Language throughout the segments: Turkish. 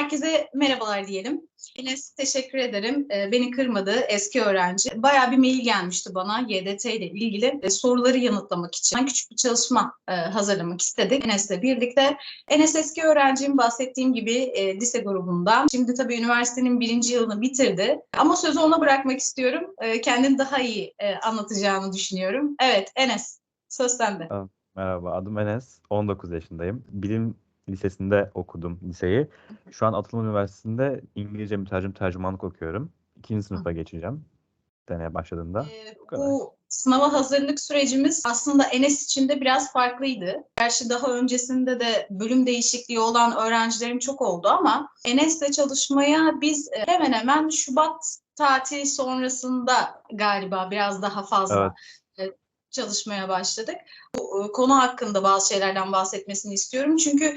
herkese merhabalar diyelim. Enes teşekkür ederim. Ee, Beni kırmadı eski öğrenci. Bayağı bir mail gelmişti bana YDT ile ilgili e, soruları yanıtlamak için. Küçük bir çalışma e, hazırlamak istedik Enes'le birlikte. Enes eski öğrencim bahsettiğim gibi e, lise grubundan. Şimdi tabii üniversitenin birinci yılını bitirdi. Ama sözü ona bırakmak istiyorum. Kendini daha iyi anlatacağını düşünüyorum. Evet Enes söz sende. Merhaba, adım Enes. 19 yaşındayım. Bilim Lisesi'nde okudum liseyi. Şu an Atılım Üniversitesi'nde İngilizce mütercim tercümanlık okuyorum. İkinci sınıfa geçeceğim. Deneye başladığımda. Ee, Bu. Bu sınava hazırlık sürecimiz aslında Enes için de biraz farklıydı. Gerçi daha öncesinde de bölüm değişikliği olan öğrencilerim çok oldu ama Enes'le çalışmaya biz hemen hemen Şubat tatili sonrasında galiba biraz daha fazla e, çalışmaya başladık. Bu e, konu hakkında bazı şeylerden bahsetmesini istiyorum. Çünkü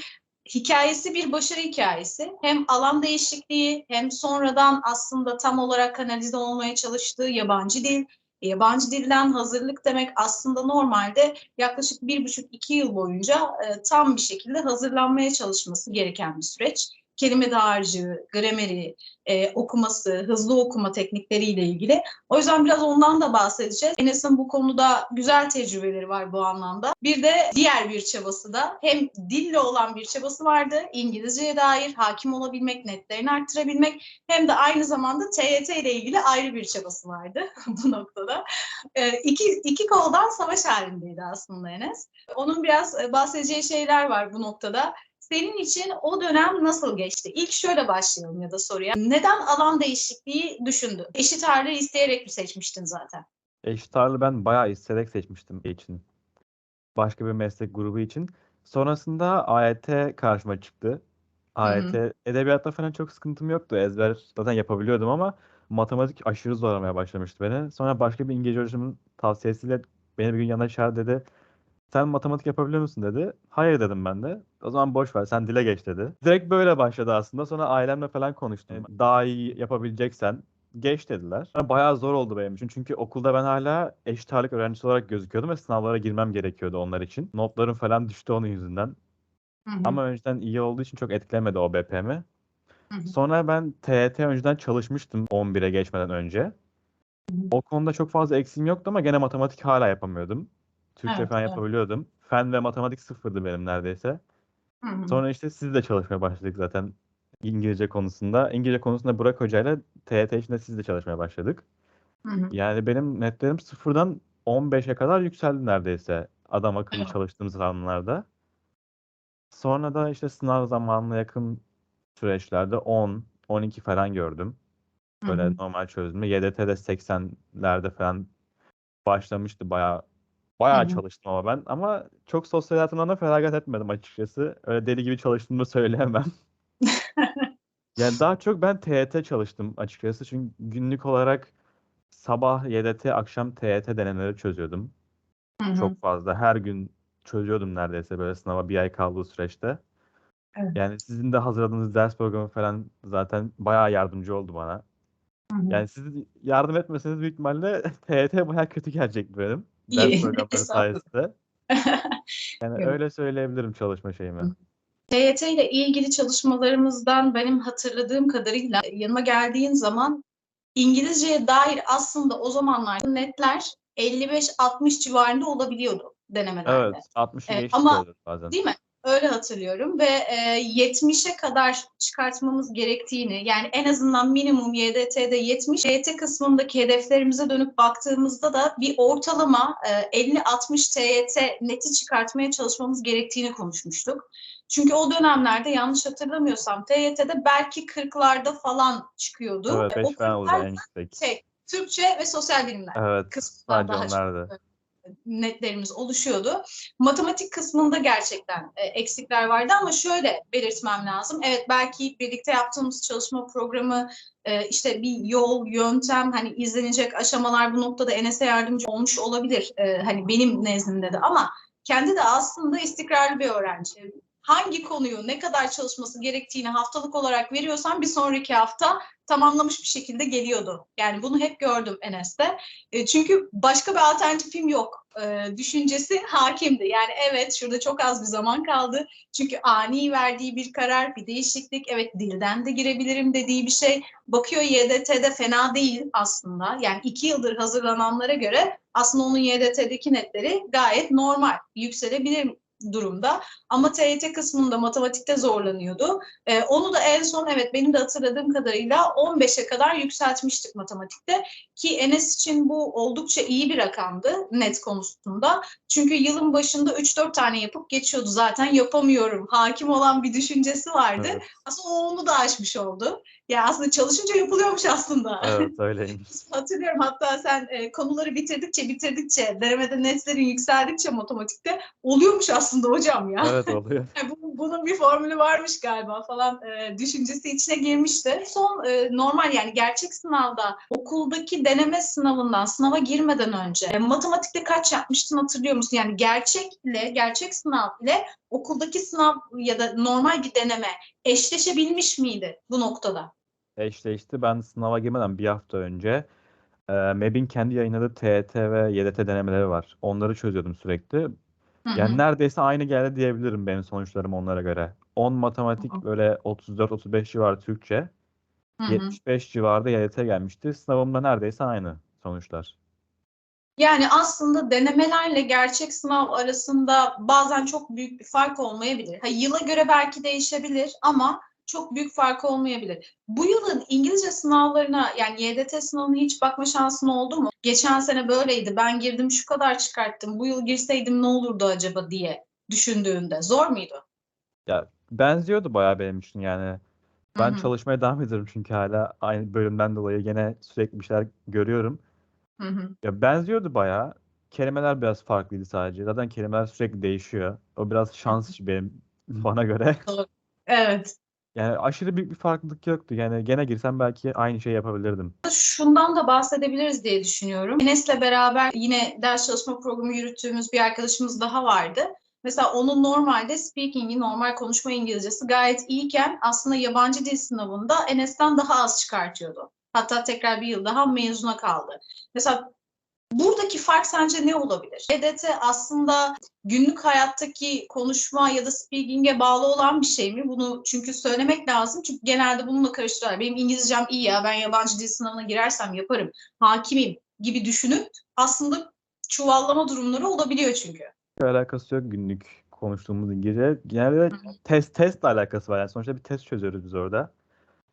hikayesi bir başarı hikayesi. Hem alan değişikliği hem sonradan aslında tam olarak kanalize olmaya çalıştığı yabancı dil. E, Yabancı dilden hazırlık demek aslında normalde yaklaşık bir buçuk iki yıl boyunca e, tam bir şekilde hazırlanmaya çalışması gereken bir süreç. Kelime dağarcığı, grameri, e, okuması, hızlı okuma teknikleriyle ilgili. O yüzden biraz ondan da bahsedeceğiz. Enes'in bu konuda güzel tecrübeleri var bu anlamda. Bir de diğer bir çabası da hem dille olan bir çabası vardı. İngilizceye dair hakim olabilmek, netlerini arttırabilmek hem de aynı zamanda TYT ile ilgili ayrı bir çabası vardı bu noktada. E, iki, iki koldan savaş halindeydi aslında Enes. Onun biraz e, bahsedeceği şeyler var bu noktada. Senin için o dönem nasıl geçti? İlk şöyle başlayalım ya da soruya. Neden alan değişikliği düşündün? Eşit ağırlığı isteyerek mi seçmiştin zaten? Eşit ağırlığı ben bayağı isteyerek seçmiştim için. Başka bir meslek grubu için. Sonrasında AYT karşıma çıktı. AYT, edebiyatta falan çok sıkıntım yoktu. Ezber zaten yapabiliyordum ama matematik aşırı zorlamaya başlamıştı beni. Sonra başka bir İngilizce hocamın tavsiyesiyle beni bir gün yanına çağırdı dedi. Sen matematik yapabiliyor musun dedi. Hayır dedim ben de. O zaman boş ver sen dile geç dedi. Direkt böyle başladı aslında. Sonra ailemle falan konuştum. Daha iyi yapabileceksen geç dediler. Bayağı zor oldu benim için. Çünkü okulda ben hala eşit ağırlık öğrencisi olarak gözüküyordum ve sınavlara girmem gerekiyordu onlar için. Notlarım falan düştü onun yüzünden. Hı hı, Ama önceden iyi olduğu için çok etkilemedi o BP'mi. Sonra ben TYT önceden çalışmıştım 11'e geçmeden önce. O konuda çok fazla eksiğim yoktu ama gene matematik hala yapamıyordum. Türkçe Evet, falan evet. yapabiliyordum. Fen ve matematik sıfırdı benim neredeyse. Hı hı. Sonra işte sizle çalışmaya başladık zaten İngilizce konusunda. İngilizce konusunda Burak Hoca ile TYT içinde sizle çalışmaya başladık. Hı hı. Yani benim netlerim sıfırdan 15'e kadar yükseldi neredeyse adam akıllı çalıştığım zamanlarda. Sonra da işte sınav zamanına yakın süreçlerde 10, 12 falan gördüm. Böyle hı. normal çözümü. YDT'de 80'lerde falan başlamıştı bayağı. Bayağı hı. çalıştım ama ben. Ama çok sosyal hayatımdan da feragat etmedim açıkçası. Öyle deli gibi çalıştığımı söyleyemem. Yani daha çok ben TYT çalıştım açıkçası. Çünkü günlük olarak sabah YDT, akşam TYT denemeleri çözüyordum. Hı hı. Çok fazla. Her gün çözüyordum neredeyse böyle sınava bir ay kaldığı süreçte. Evet. Yani sizin de hazırladığınız ders programı falan zaten bayağı yardımcı oldu bana. Hı hı. Yani siz yardım etmeseniz büyük ihtimalle TYT bayağı kötü gelecekti benim. Ders programları sayesinde. Yani öyle söyleyebilirim çalışma şeyimi. TYT ile ilgili çalışmalarımızdan benim hatırladığım kadarıyla yanıma geldiğin zaman İngilizceye dair aslında o zamanlar netler 55-60 civarında olabiliyordu denemelerde. Evet, 60'ı Evet, geçtik ama- bazen. Değil mi? Öyle hatırlıyorum ve e, 70'e kadar çıkartmamız gerektiğini yani en azından minimum YDT'de 70, YT kısmındaki hedeflerimize dönüp baktığımızda da bir ortalama e, 50-60 TYT neti çıkartmaya çalışmamız gerektiğini konuşmuştuk. Çünkü o dönemlerde yanlış hatırlamıyorsam TYT'de belki 40'larda falan çıkıyordu. Evet, E, 5 o falan oldu 40'lar en yüksek. şey, Türkçe ve sosyal bilimler Evet, sadece onlardı. Netlerimiz oluşuyordu. Matematik kısmında gerçekten e, eksikler vardı ama şöyle belirtmem lazım. Evet belki birlikte yaptığımız çalışma programı e, işte bir yol, yöntem hani izlenecek aşamalar bu noktada Enes'e yardımcı olmuş olabilir. E, hani benim nezdimde de ama kendi de aslında istikrarlı bir öğrenci. Hangi konuyu ne kadar çalışması gerektiğini haftalık olarak veriyorsan bir sonraki hafta tamamlamış bir şekilde geliyordu. Yani bunu hep gördüm Enes'te. E, çünkü başka bir alternatifim yok. E, düşüncesi hakimdi. Yani evet şurada çok az bir zaman kaldı. Çünkü ani verdiği bir karar, bir değişiklik. Evet dilden de girebilirim dediği bir şey. Bakıyor YDT'de fena değil aslında. Yani iki yıldır hazırlananlara göre aslında onun YDT'deki netleri gayet normal. Yükselebilir durumda. Ama TYT kısmında matematikte zorlanıyordu. Ee, onu da en son evet benim de hatırladığım kadarıyla 15'e kadar yükseltmiştik matematikte. Ki Enes için bu oldukça iyi bir rakamdı net konusunda. Çünkü yılın başında 3-4 tane yapıp geçiyordu zaten yapamıyorum. Hakim olan bir düşüncesi vardı. Evet, Aslında o onu da aşmış oldu. Ya aslında çalışınca yapılıyormuş aslında. evet öyleymiş. Hatırlıyorum hatta sen e, konuları bitirdikçe bitirdikçe denemede netlerin yükseldikçe matematikte oluyormuş aslında hocam ya. Evet oluyor. Yani bu- bunun bir formülü varmış galiba falan e, düşüncesi içine girmişti. Son e, normal yani gerçek sınavda okuldaki deneme sınavından sınava girmeden önce e, matematikte kaç yapmıştın hatırlıyor musun? Yani gerçekle gerçek sınav ile okuldaki sınav ya da normal bir deneme eşleşebilmiş miydi bu noktada? Eşleşti. Ben sınava girmeden bir hafta önce e, MEB'in kendi yayınladığı TET ve YDT denemeleri var. Onları çözüyordum sürekli. Hı hı. Yani neredeyse aynı geldi diyebilirim benim sonuçlarım onlara göre. 10 matematik Hı hı. böyle 34-35 civarı Türkçe, Hı hı. 75 civarında YDT gelmişti. Sınavımda neredeyse aynı sonuçlar. Yani aslında denemelerle gerçek sınav arasında bazen çok büyük bir fark olmayabilir. Ha, yıla göre belki değişebilir ama çok büyük fark olmayabilir. Bu yılın İngilizce sınavlarına yani YDT sınavına hiç bakma şansın oldu mu? Geçen sene böyleydi. Ben girdim şu kadar çıkarttım. Bu yıl girseydim ne olurdu acaba diye düşündüğünde. Zor muydu? Ya benziyordu bayağı benim için yani. Ben Hı hı. çalışmaya devam ediyorum çünkü hala aynı bölümden dolayı gene sürekli bir şeyler görüyorum. Hı hı. Ya benziyordu bayağı. Kelimeler biraz farklıydı sadece. Zaten kelimeler sürekli değişiyor. O biraz şans işi benim bana göre. Evet. Yani aşırı büyük bir farklılık yoktu. Yani gene girsem belki aynı şeyi yapabilirdim. Şundan da bahsedebiliriz diye düşünüyorum. Enes'le beraber yine ders çalışma programı yürüttüğümüz bir arkadaşımız daha vardı. Mesela onun normalde speaking'i, normal konuşma İngilizcesi gayet iyiyken aslında yabancı dil sınavında Enes'ten daha az çıkartıyordu. Hatta tekrar bir yıl daha mezuna kaldı. Mesela buradaki fark sence ne olabilir? EDT aslında günlük hayattaki konuşma ya da speaking'e bağlı olan bir şey mi? Bunu çünkü söylemek lazım. Çünkü genelde bununla karıştırıyorlar. Benim İngilizcem iyi ya ben yabancı dil sınavına girersem yaparım, hakimim gibi düşünüp aslında çuvallama durumları olabiliyor çünkü. Alakası yok günlük konuştuğumuz İngilizce. Genelde test testle alakası var. Yani sonuçta bir test çözüyoruz biz orada.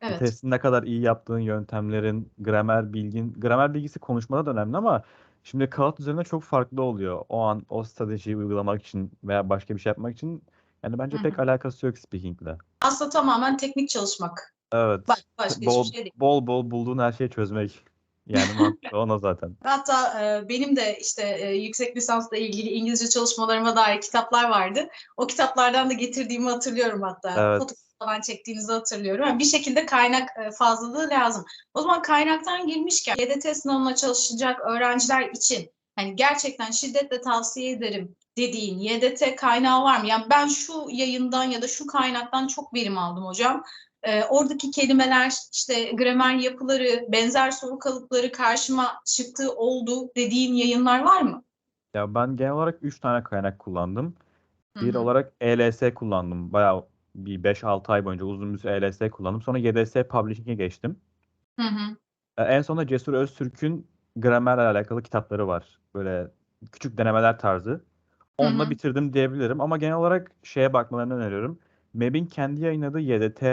Evet. testin ne kadar iyi yaptığın yöntemlerin, gramer bilgin, gramer bilgisi konuşmada da önemli ama şimdi kağıt üzerinde çok farklı oluyor. O an o stratejiyi uygulamak için veya başka bir şey yapmak için yani bence Hı pek alakası yok speaking'le. Aslında tamamen teknik çalışmak. Evet. Baş- Başka Bol şey değil. bol bol bulduğun her şeyi çözmek. Yani mantıklı ona zaten. Hatta e, benim de işte e, yüksek lisansla ilgili İngilizce çalışmalarıma dair kitaplar vardı. O kitaplardan da getirdiğimi hatırlıyorum hatta. Evet. Fotoğraf falan çektiğinizi hatırlıyorum. Yani bir şekilde kaynak e, fazlalığı lazım. O zaman kaynaktan girmişken YDT sınavına çalışacak öğrenciler için hani gerçekten şiddetle tavsiye ederim dediğin YDT kaynağı var mı? Yani ben şu yayından ya da şu kaynaktan çok verim aldım hocam. E, oradaki kelimeler, işte gramer yapıları, benzer soru kalıpları karşıma çıktığı oldu dediğin yayınlar var mı? Ya ben genel olarak 3 tane kaynak kullandım. Bir hı. olarak ELS kullandım. Bayağı bir 5-6 ay boyunca uzun bir süre ELS kullandım. Sonra YDS Publishing'e geçtim. Hı hı. E, En sonunda Cesur Öztürk'ün gramerle alakalı kitapları var. Böyle küçük denemeler tarzı. Onunla hı. bitirdim diyebilirim ama genel olarak şeye bakmalarını öneriyorum. MEB'in kendi yayınladığı YDT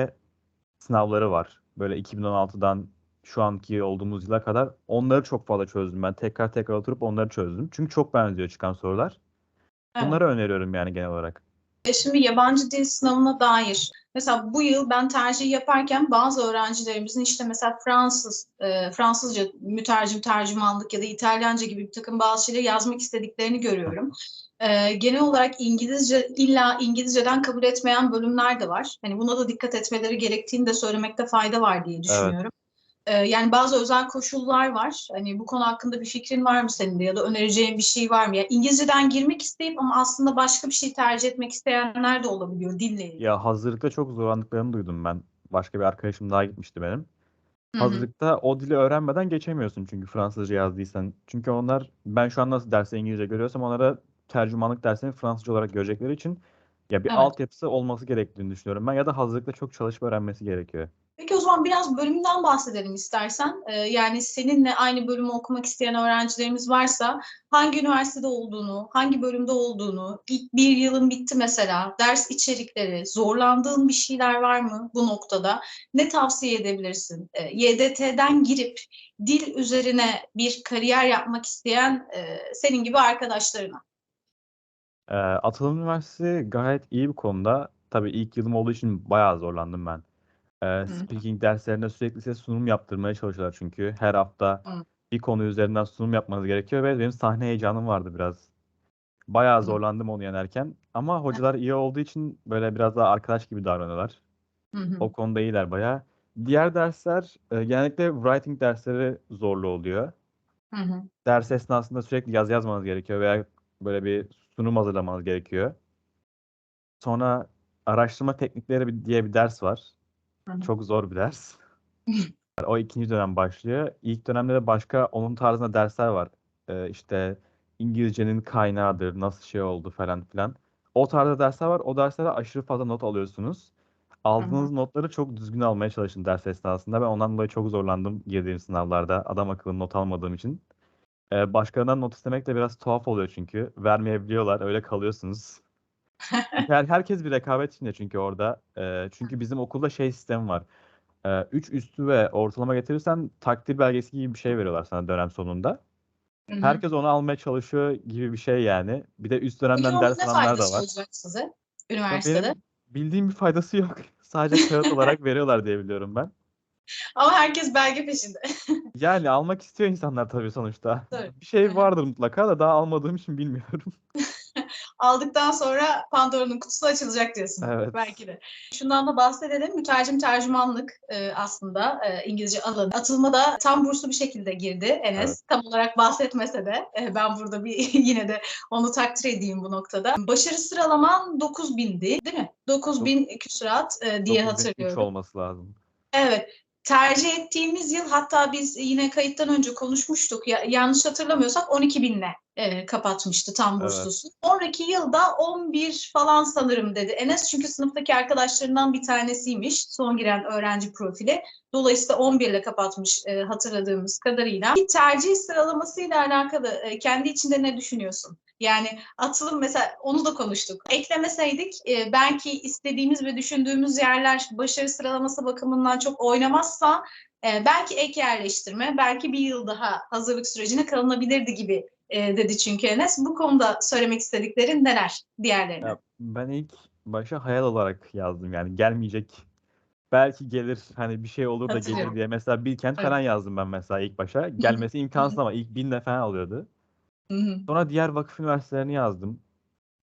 sınavları var. Böyle 2016'dan şu anki olduğumuz yıla kadar onları çok fazla çözdüm. Ben tekrar tekrar oturup onları çözdüm. Çünkü çok benziyor çıkan sorular. Evet. Bunları öneriyorum yani genel olarak. Şimdi yabancı dil sınavına dair mesela bu yıl ben tercih yaparken bazı öğrencilerimizin işte mesela Fransız, e, Fransızca mütercim tercümanlık ya da İtalyanca gibi bir takım bazı şeyleri yazmak istediklerini görüyorum. E, genel olarak İngilizce illa İngilizceden kabul etmeyen bölümler de var. Hani buna da dikkat etmeleri gerektiğini de söylemekte fayda var diye düşünüyorum. Ee, yani bazı özel koşullar var. Hani bu konu hakkında bir fikrin var mı senin de ya da önereceğin bir şey var mı? Ya İngilizceden girmek isteyip ama aslında başka bir şey tercih etmek isteyenler de olabiliyor dille ilgili. Ya hazırlıkta çok zorlandıklarını duydum ben. Başka bir arkadaşım daha gitmişti benim. Hı hı. Hazırlıkta o dili öğrenmeden geçemiyorsun çünkü Fransızca yazdıysan. Çünkü onlar ben şu an nasıl dersi İngilizce görüyorsam onlara tercümanlık dersini Fransızca olarak görecekleri için ya bir Evet. altyapısı olması gerektiğini düşünüyorum ben ya da hazırlıkta çok çalışıp öğrenmesi gerekiyor. Zaman biraz bölümden bahsedelim istersen. Ee, yani seninle aynı bölümü okumak isteyen öğrencilerimiz varsa hangi üniversitede olduğunu, hangi bölümde olduğunu, ilk bir yılın bitti mesela, ders içerikleri, zorlandığın bir şeyler var mı bu noktada? Ne tavsiye edebilirsin? Ee, YDT'den girip dil üzerine bir kariyer yapmak isteyen e, senin gibi arkadaşlarına. Ee, Atılım Üniversitesi gayet iyi bir konuda. Tabii ilk yılım olduğu için bayağı zorlandım ben. Ee, speaking derslerinde sürekli size sunum yaptırmaya çalışıyorlar çünkü. Her hafta Hı. bir konu üzerinden sunum yapmanız gerekiyor ve benim sahne heyecanım vardı biraz. Bayağı zorlandım onu yenerken. Ama hocalar iyi olduğu için böyle biraz daha arkadaş gibi davranıyorlar. Hı hı. O konuda iyiler bayağı. Diğer dersler e, genellikle writing dersleri zorlu oluyor. Hı hı. Ders esnasında sürekli yaz yazmanız gerekiyor veya böyle bir sunum hazırlamanız gerekiyor. Sonra araştırma teknikleri bir- diye bir ders var. Hı. Çok zor bir ders. O ikinci dönem başlıyor. İlk dönemde de başka onun tarzında dersler var. Ee, işte İngilizcenin kaynağıdır, nasıl şey oldu falan filan. O tarzda dersler var. O derslere aşırı fazla not alıyorsunuz. Aldığınız notları çok düzgün almaya çalışın ders esnasında. Ben ondan dolayı çok zorlandım girdiğim sınavlarda. Adam akıllı not almadığım için. Ee, başkalarından not istemek de biraz tuhaf oluyor çünkü. Vermeyebiliyorlar, öyle kalıyorsunuz. Her, herkes bir rekabet içinde çünkü orada. Ee, çünkü bizim okulda şey sistemi var. 3 üstü ve ortalama getirirsen takdir belgesi gibi bir şey veriyorlar sana dönem sonunda. Hı hı. Herkes onu almaya çalışıyor gibi bir şey yani. Bir de üst dönemden onun ders alanlar da var. olacak size üniversitede? Benim bildiğim bir faydası yok. Sadece kağıt olarak veriyorlar diye biliyorum ben. Ama herkes belge peşinde. Yani almak istiyor insanlar tabii sonuçta. Tabii. Bir şey vardır mutlaka da daha almadığım için bilmiyorum. Aldıktan sonra Pandora'nın kutusu açılacak diyorsun. Evet. Belki de. Şundan da bahsedelim. Mütercim tercümanlık e, aslında e, İngilizce alanı. Atılmada tam burslu bir şekilde girdi Enes. Evet. Tam olarak bahsetmese de e, ben burada bir yine de onu takdir edeyim bu noktada. Başarı sıralaman 9000'di değil mi? 9000 küsurat e, diye 9003 hatırlıyorum. olması lazım. Evet. Tercih ettiğimiz yıl hatta biz yine kayıttan önce konuşmuştuk. Ya, yanlış hatırlamıyorsak 12 binle e, kapatmıştı tam Evet. burslusu. Sonraki yılda 11 falan sanırım dedi Enes. Çünkü sınıftaki arkadaşlarından bir tanesiymiş son giren öğrenci profili. Dolayısıyla 11 ile kapatmış e, hatırladığımız kadarıyla. Bir tercih sıralamasıyla alakalı e, kendi içinde ne düşünüyorsun? Yani atılım mesela onu da konuştuk. Eklemeseydik e, belki istediğimiz ve düşündüğümüz yerler başarı sıralaması bakımından çok oynamazsa e, belki ek yerleştirme, belki bir yıl daha hazırlık sürecine kalınabilirdi gibi e, dedi çünkü Enes. Bu konuda söylemek istediklerin neler diğerlerine? Ya ben ilk başa hayal olarak yazdım yani gelmeyecek. Belki gelir hani bir şey olur da gelir diye. Mesela Bilkent Evet. falan yazdım ben mesela ilk başa. Gelmesi imkansız ama ilk binle falan alıyordu. Hı hı, Sonra diğer vakıf üniversitelerini yazdım.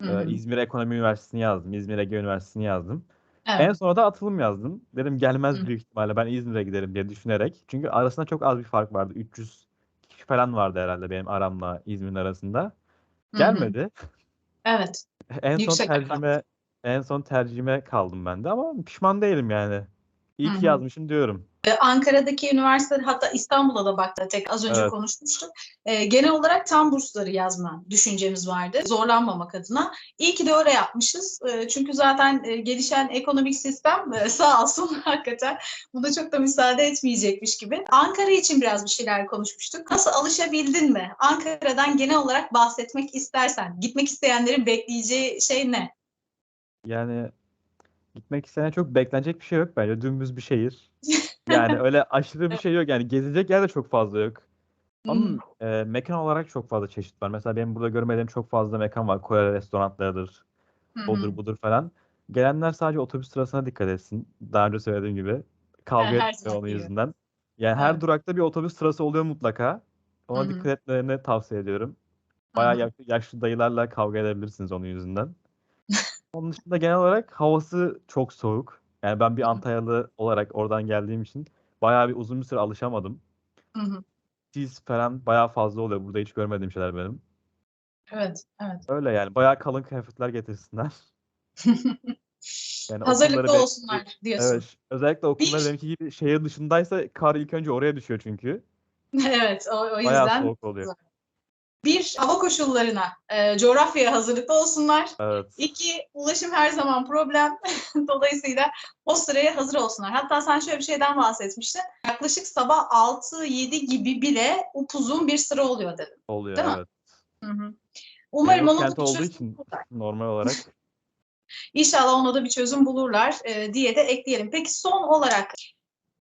hı Ee, hı. İzmir Ekonomi Üniversitesi'ni yazdım. İzmir Ege Üniversitesi'ni yazdım. En Evet. sonra da atılım yazdım. Dedim gelmez Hı. büyük ihtimalle ben İzmir'e giderim diye düşünerek. Çünkü arasında çok az bir fark vardı. 300 kişi falan vardı herhalde benim aramla İzmir'in arasında. Hı hı. Gelmedi. Evet. En son Yüksek tercihime en son tercihime kaldım ben de ama pişman değilim yani. İyi Hı ki hı. yazmışım diyorum. Ee, Ankara'daki üniversite hatta İstanbul'a da baktık tek az önce Evet. konuşmuştuk. Ee, genel olarak tam bursları yazma düşüncemiz vardı zorlanmamak adına. İyi ki de öyle yapmışız. Ee, çünkü zaten e, gelişen ekonomik sistem e, sağ olsun hakikaten buna çok da müsaade etmeyecekmiş gibi. Ankara için biraz bir şeyler konuşmuştuk. Nasıl alışabildin mi? Ankara'dan genel olarak bahsetmek istersen gitmek isteyenlerin bekleyeceği şey ne? Yani gitmek isteyene çok beklenecek bir şey yok bence. Dümdüz bir şehir. Yani öyle aşırı bir şey yok. Yani gezecek yer de çok fazla yok. Ama Hmm. e, mekan olarak çok fazla çeşit var. Mesela benim burada görmediğim çok fazla mekan var. Kore restoranlarıdır, hı. odur budur falan. Gelenler sadece otobüs sırasına dikkat etsin. Daha önce söylediğim gibi. Kavga etmiyor onun yüzünden. Yani her Evet. durakta bir otobüs sırası oluyor mutlaka. Ona hı. dikkat etmelerini tavsiye ediyorum. Bayağı hı. yaşlı, yaşlı dayılarla kavga edebilirsiniz onun yüzünden. Onun dışında genel olarak havası çok soğuk. Yani ben bir. Antalyalı olarak oradan geldiğim için bayağı bir uzun bir süre alışamadım. Hı hı. Çiz falan bayağı fazla oluyor. Burada hiç görmediğim şeyler benim. Evet, evet. Öyle yani bayağı kalın kıyafetler getirsinler. Yani Hazırlıklı olsunlar diyorsun. Evet, özellikle okullar benimki gibi şehir dışındaysa kar ilk önce oraya düşüyor çünkü. Evet, o, o Bayağı yüzden soğuk oluyor. Bir hava koşullarına, e, coğrafyaya hazırlıklı olsunlar. Evet. İki, ulaşım her zaman problem. Dolayısıyla o sıraya hazır olsunlar. Hatta sen şöyle bir şeyden bahsetmiştin. Yaklaşık sabah 6-7 gibi bile upuzun bir sıra oluyor dedin. Oluyor Değil evet. Hı hı. Umarım Benim onu kent da olduğu için bulurlar. normal olarak İnşallah ona da bir çözüm bulurlar e, diye de ekleyelim. Peki son olarak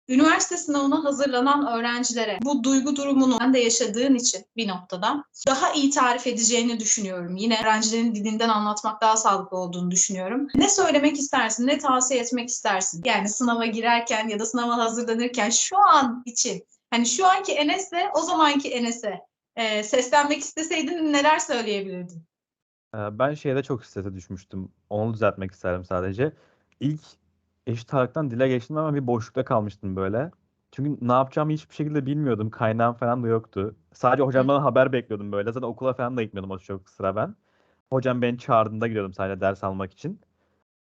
üniversite sınavına hazırlanan öğrencilere bu duygu durumunu sen de yaşadığın için bir noktada daha iyi tarif edeceğini düşünüyorum. Yine öğrencilerin dilinden anlatmak daha sağlıklı olduğunu düşünüyorum. Ne söylemek istersin, ne tavsiye etmek istersin? Yani sınava girerken ya da sınava hazırlanırken şu an için, hani şu anki Enes'le o zamanki Enes'e e, seslenmek isteseydin neler söyleyebilirdin? Ee, Ben şeyde çok strese düşmüştüm. Onu düzeltmek isterim sadece. İlk eşit ağırlıktan dile geçtim ama bir boşlukta kalmıştım böyle. Çünkü ne yapacağımı hiçbir şekilde bilmiyordum. Kaynağım falan da yoktu. Sadece hocamdan haber bekliyordum böyle. Zaten okula falan da gitmiyordum o çok sıra ben. Hocam beni çağırdığında gidiyordum sadece ders almak için.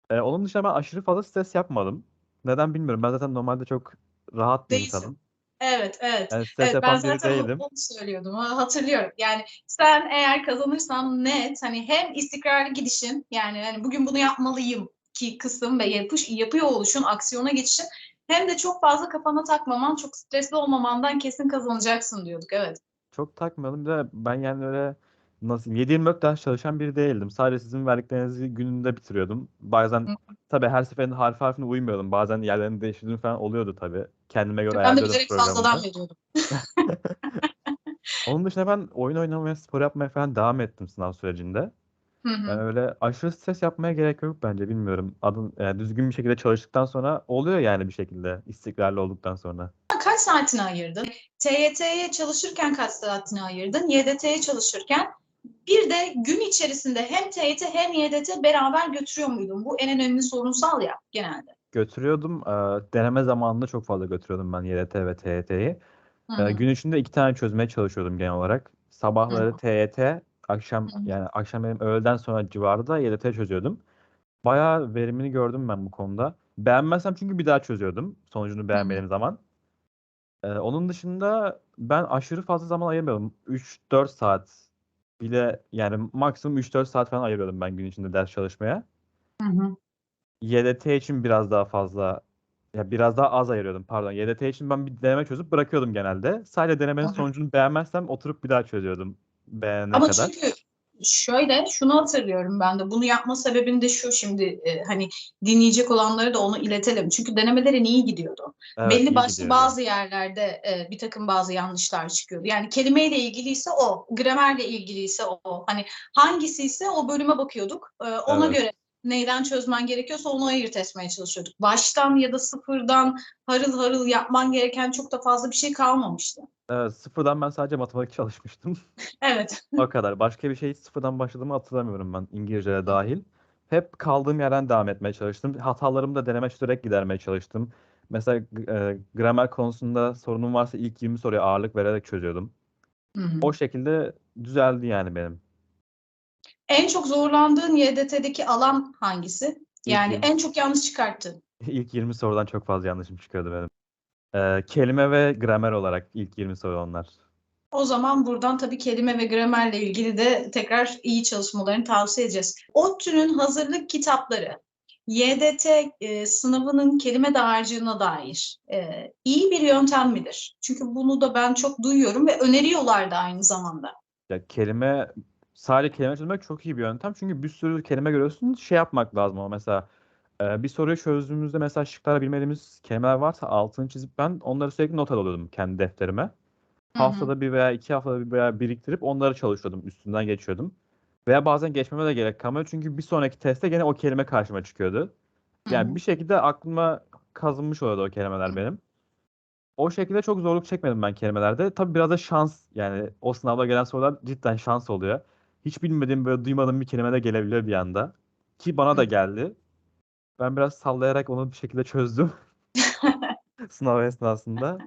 Ee, onun dışında ben aşırı fazla stres yapmadım. Neden bilmiyorum. Ben zaten normalde çok rahat bir Değilsin. insanım. Evet, evet. Yani Evet ben zaten değilim. onu söylüyordum. ha, Hatırlıyorum. Yani sen eğer kazanırsan net hani hem istikrarlı gidişin yani hani bugün bunu yapmalıyım ki kısım ve yapış, yapıyor oluşun, aksiyona geçişin hem de çok fazla kafana takmaman, çok stresli olmamandan kesin kazanacaksın diyorduk. Evet. Çok. Bir de ben yani öyle nasıl 7-24 ders çalışan biri değildim. Sadece sizin verdiklerinizi gününde bitiriyordum. Bazen Hı. tabii her seferinde harf harfine uymuyordum. Bazen yerlerini değiştirdiğim falan oluyordu tabii. Kendime göre Ben de bilerek fazladan veriyordum. Onun dışında ben oyun oynamaya, spor yapmaya falan devam ettim sınav sürecinde. Hı hı. Yani öyle aşırı stres yapmaya gerek yok bence bilmiyorum. Adın yani düzgün bir şekilde çalıştıktan sonra oluyor yani bir şekilde istikrarlı olduktan sonra. Kaç saatini ayırdın? TYT'ye çalışırken kaç saatini ayırdın? YDT'ye çalışırken bir de gün içerisinde hem TYT hem YDT beraber götürüyor muydun? Bu en önemli sorunsal ya genelde. Götürüyordum. deneme zamanında çok fazla götürüyordum ben YDT ve TYT'yi. Gün içinde iki tane çözmeye çalışıyordum genel olarak. Sabahları Hı. TYT, akşam yani akşam benim öğleden sonra civarı da YDT çözüyordum. Bayağı verimini gördüm ben bu konuda. Beğenmezsem çünkü bir daha çözüyordum sonucunu beğenmediğim zaman. Ee, onun dışında ben aşırı fazla zaman ayırmıyordum. 3-4 saat bile yani maksimum 3-4 saat falan ayırıyordum ben gün içinde ders çalışmaya. Hı hı. YDT için biraz daha fazla ya biraz daha az ayırıyordum pardon. YDT için ben bir deneme çözüp bırakıyordum genelde. Sadece denemenin sonucunu beğenmezsem oturup bir daha çözüyordum beğenene Ama kadar. çünkü şöyle şunu hatırlıyorum ben de bunu yapma sebebim de şu şimdi e, hani dinleyecek olanlara da onu iletelim. Çünkü denemelerin iyi gidiyordu. Evet, Belli iyi başlı gidiyordu. bazı yerlerde e, bir takım bazı yanlışlar çıkıyordu. Yani kelimeyle ilgiliyse o, gramerle ilgiliyse o. Hani hangisi ise o bölüme bakıyorduk. E, ona Evet. göre neyden çözmen gerekiyorsa onu ayırt etmeye çalışıyorduk. Baştan ya da sıfırdan harıl harıl yapman gereken çok da fazla bir şey kalmamıştı. Evet, sıfırdan ben sadece matematik çalışmıştım. Evet. O kadar. Başka bir şey hiç sıfırdan başladığımı hatırlamıyorum ben İngilizce'de dahil. Hep kaldığım yerden devam etmeye çalıştım. Hatalarımı da deneme çözerek gidermeye çalıştım. Mesela e, gramer konusunda sorunum varsa ilk 20 soruya ağırlık vererek çözüyordum. Hı hı. O şekilde düzeldi yani benim. En çok zorlandığın YDT'deki alan hangisi? Yani yirmi. en çok yanlış çıkarttın. İlk 20 sorudan çok fazla yanlışım çıkıyordu benim. Ee, kelime ve gramer olarak ilk 20 soru onlar. O zaman buradan tabii kelime ve gramerle ilgili de tekrar iyi çalışmalarını tavsiye edeceğiz. ODTÜ'nün hazırlık kitapları YDT e, sınavının kelime dağarcığına dair e, iyi bir yöntem midir? Çünkü bunu da ben çok duyuyorum ve öneriyorlar da aynı zamanda. Ya kelime sadece kelime çözmek çok iyi bir yöntem. Çünkü bir sürü kelime görüyorsun. Şey yapmak lazım ama mesela e, bir soruyu çözdüğümüzde mesela şıklara bilmediğimiz kelimeler varsa altını çizip ben onları sürekli not alıyordum kendi defterime. Haftada bir veya iki haftada bir veya biriktirip onları çalışıyordum. Üstünden geçiyordum. Veya bazen geçmeme de gerek kalmıyor. Çünkü bir sonraki testte gene o kelime karşıma çıkıyordu. Yani hı. bir şekilde aklıma kazınmış oluyordu o kelimeler benim. O şekilde çok zorluk çekmedim ben kelimelerde. Tabii biraz da şans yani o sınavda gelen sorular cidden şans oluyor. Hiç bilmediğim böyle duymadığım bir kelime de gelebiliyor bir anda. Ki bana da geldi. Ben biraz sallayarak onu bir şekilde çözdüm. sınav esnasında.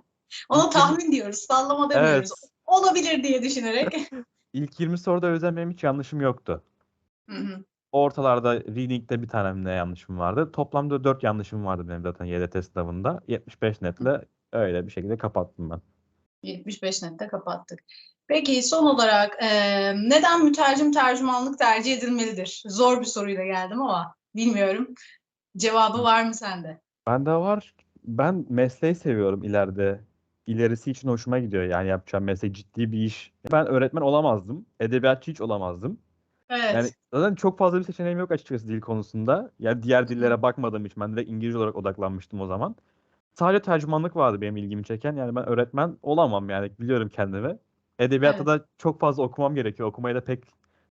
Ona tahmin diyoruz, sallama demiyoruz. Evet. Olabilir diye düşünerek. İlk 20 soruda yüzden benim hiç yanlışım yoktu. Hı hı. Ortalarda reading'de bir tane ne yanlışım vardı. Toplamda 4 yanlışım vardı benim zaten YDT sınavında. 75 netle öyle bir şekilde kapattım ben. 75 nette kapattık. Peki son olarak e, neden mütercim tercümanlık tercih edilmelidir? Zor bir soruyla geldim ama bilmiyorum. Cevabı var mı sende? Bende var. Ben mesleği seviyorum ileride. İlerisi için hoşuma gidiyor. Yani yapacağım meslek ciddi bir iş. Ben öğretmen olamazdım. Edebiyatçı hiç olamazdım. Evet. Yani zaten çok fazla bir seçeneğim yok açıkçası dil konusunda. Yani diğer dillere bakmadığım için ben direkt İngilizce olarak odaklanmıştım o zaman. Sadece tercümanlık vardı benim ilgimi çeken. Yani ben öğretmen olamam yani biliyorum kendimi. Edebiyatta da çok fazla okumam gerekiyor. Okumayı da pek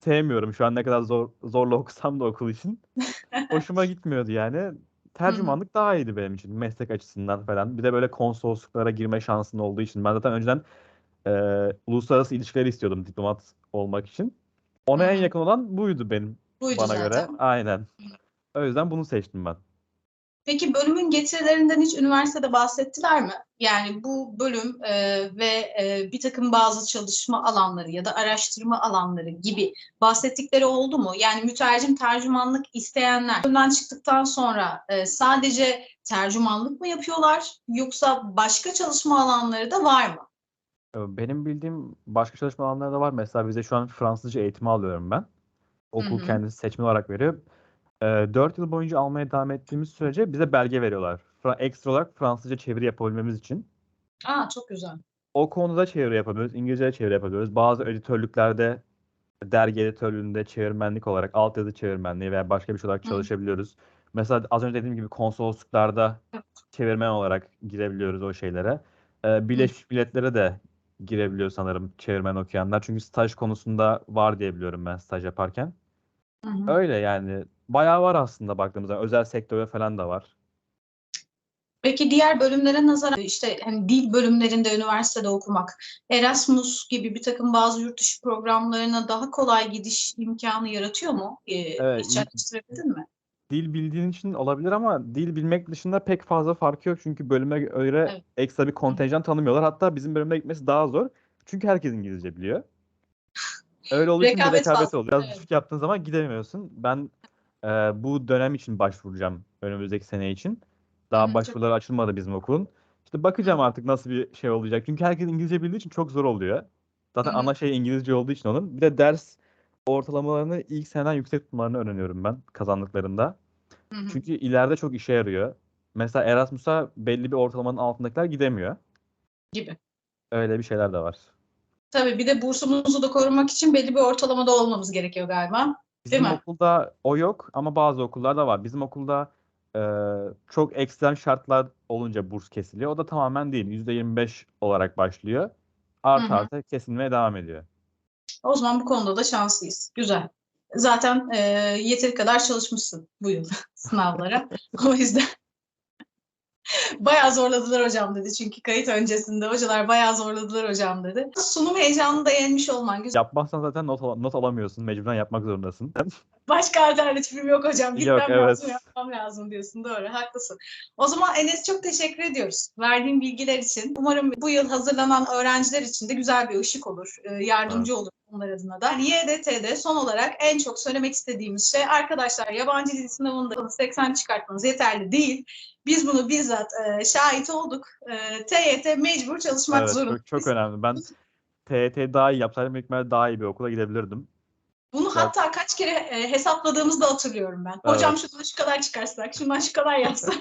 sevmiyorum. Şu an ne kadar zor zorla okusam da okul için. Hoşuma gitmiyordu yani. Tercümanlık daha iyiydi benim için meslek açısından falan. Bir de böyle konsolosluklara girme şansın olduğu için. Ben zaten önceden e, uluslararası ilişkileri istiyordum diplomat olmak için. Ona en yakın olan buydu benim Buydu bana zaten. göre. Aynen. O yüzden bunu seçtim ben. Peki bölümün getirilerinden hiç üniversitede bahsettiler mi? Yani bu bölüm e, ve e, bir takım bazı çalışma alanları ya da araştırma alanları gibi bahsettikleri oldu mu? Yani mütercim tercümanlık isteyenler bölümden çıktıktan sonra e, sadece tercümanlık mı yapıyorlar yoksa başka çalışma alanları da var mı? Ee, Benim bildiğim başka çalışma alanları da var. Mesela bize şu an Fransızca eğitimi alıyorum ben. Okul hı. kendisi seçmeli olarak veriyor. 4 yıl boyunca almaya devam ettiğimiz sürece bize belge veriyorlar. Fra- Ekstra olarak Fransızca çeviri yapabilmemiz için. Aa çok güzel. O konuda çeviri yapabiliyoruz. İngilizce çeviri yapabiliyoruz. Bazı editörlüklerde dergi editörlüğünde çevirmenlik olarak altyazı çevirmenliği veya başka bir şey olarak Hı. çalışabiliyoruz. Mesela az önce dediğim gibi konsolosluklarda çevirmen olarak girebiliyoruz o şeylere. Ee, Birleşmiş Milletler'e de girebiliyor sanırım çevirmen okuyanlar. Çünkü staj konusunda var diye biliyorum ben staj yaparken. Hı hı. Öyle yani. Bayağı var aslında baktığımız zaman. Özel sektörde falan da var. Peki diğer bölümlere nazaran işte hani dil bölümlerinde üniversitede okumak, Erasmus gibi bir takım bazı yurt dışı programlarına daha kolay gidiş imkanı yaratıyor mu? Ee, Evet, hiç araştırabildin mi? Dil bildiğin için olabilir ama dil bilmek dışında pek fazla farkı yok. Çünkü bölüme göre Evet. ekstra bir kontenjan tanımıyorlar. Hatta bizim bölümde gitmesi daha zor. Çünkü herkes İngilizce biliyor. Öyle olduğu için Rekabet rekabet oluyor. Biraz evet. düşük yaptığın zaman gidemiyorsun. Ben e, bu dönem için başvuracağım önümüzdeki sene için. Daha Hı hı, çok- başvuruları açılmadı bizim okulun. İşte bakacağım artık nasıl bir şey olacak. Çünkü herkes İngilizce bildiği için çok zor oluyor. Zaten hı. ana şey İngilizce olduğu için onun. Bir de ders ortalamalarını ilk seneden yüksek tutmalarını öğreniyorum ben kazandıklarında. Hı hı. Çünkü ileride çok işe yarıyor. Mesela Erasmus'a belli bir ortalamanın altındakiler gidemiyor. gibi. Öyle bir şeyler de var. Tabii bir de bursumuzu da korumak için belli bir ortalamada olmamız gerekiyor galiba. Bizim mi? okulda o yok ama bazı okullarda var. Bizim okulda e, çok ekstrem şartlar olunca burs kesiliyor. O da tamamen değil. %25 olarak başlıyor. Hı hı. artı kesilmeye devam ediyor. O zaman bu konuda da şanslıyız. Güzel. Zaten e, yeteri kadar çalışmışsın bu yıl sınavlara. o yüzden bayağı zorladılar hocam dedi. Çünkü kayıt öncesinde hocalar bayağı zorladılar hocam dedi. Sunum heyecanını da yenmiş olman güzel. Yapmazsan zaten not, al- not alamıyorsun. Mecburen yapmak zorundasın. Başka alternatifim yok hocam. Gitmem Yok, evet. lazım, yapmam lazım diyorsun. Doğru, haklısın. O zaman Enes çok teşekkür ediyoruz verdiğin bilgiler için. Umarım bu yıl hazırlanan öğrenciler için de güzel bir ışık olur, e, yardımcı olur onlar adına da. YDT'de son olarak en çok söylemek istediğimiz şey arkadaşlar yabancı dil sınavında 80 çıkartmanız yeterli değil. Biz bunu bizzat e, şahit olduk. E, TYT mecbur çalışmak Evet, zorunda. çok, çok önemli. Ben TYT daha iyi yapsaydım büyük daha iyi bir okula gidebilirdim. Bunu Ya- hatta kaç kere e, hesapladığımızda hatırlıyorum ben. Hocam Evet. şundan şu kadar çıkarsak, şundan şu kadar yapsak.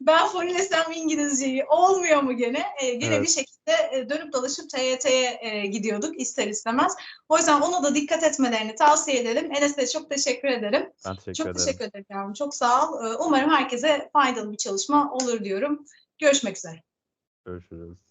Ben fonilesem İngilizceyi olmuyor mu gene? E, gene Evet. bir şekilde e, dönüp dolaşıp TYT'ye e, gidiyorduk ister istemez. O yüzden ona da dikkat etmelerini tavsiye edelim. Enes'e çok teşekkür ederim. Ben teşekkür çok ederim. teşekkür ederim yavrum. Çok sağ ol. E, umarım herkese faydalı bir çalışma olur diyorum. Görüşmek üzere. Görüşürüz.